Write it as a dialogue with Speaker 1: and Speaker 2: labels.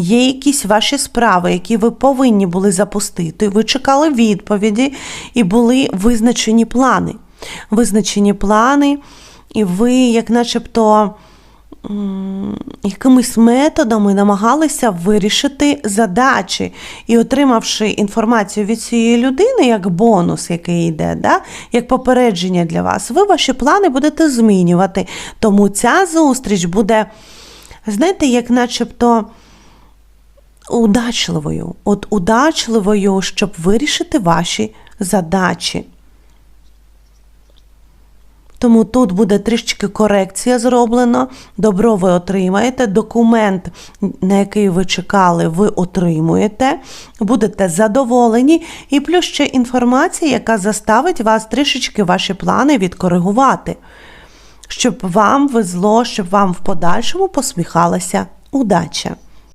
Speaker 1: Є якісь ваші справи, які ви повинні були запустити. Ви чекали відповіді і були визначені плани. Визначені плани, і ви, як начебто, якимись методами намагалися вирішити задачі. І отримавши інформацію від цієї людини, як бонус, який йде, да? як попередження для вас, ви ваші плани будете змінювати. Тому ця зустріч буде, знаєте, як начебто удачливою. От удачливою, щоб вирішити ваші задачі. Тому тут буде трішечки корекція зроблена. Добро ви отримаєте. Документ, на який ви чекали, ви отримуєте. Будете задоволені. І плюс ще інформація, яка заставить вас трішечки ваші плани відкоригувати. Щоб вам везло, щоб вам в подальшому посміхалася удача.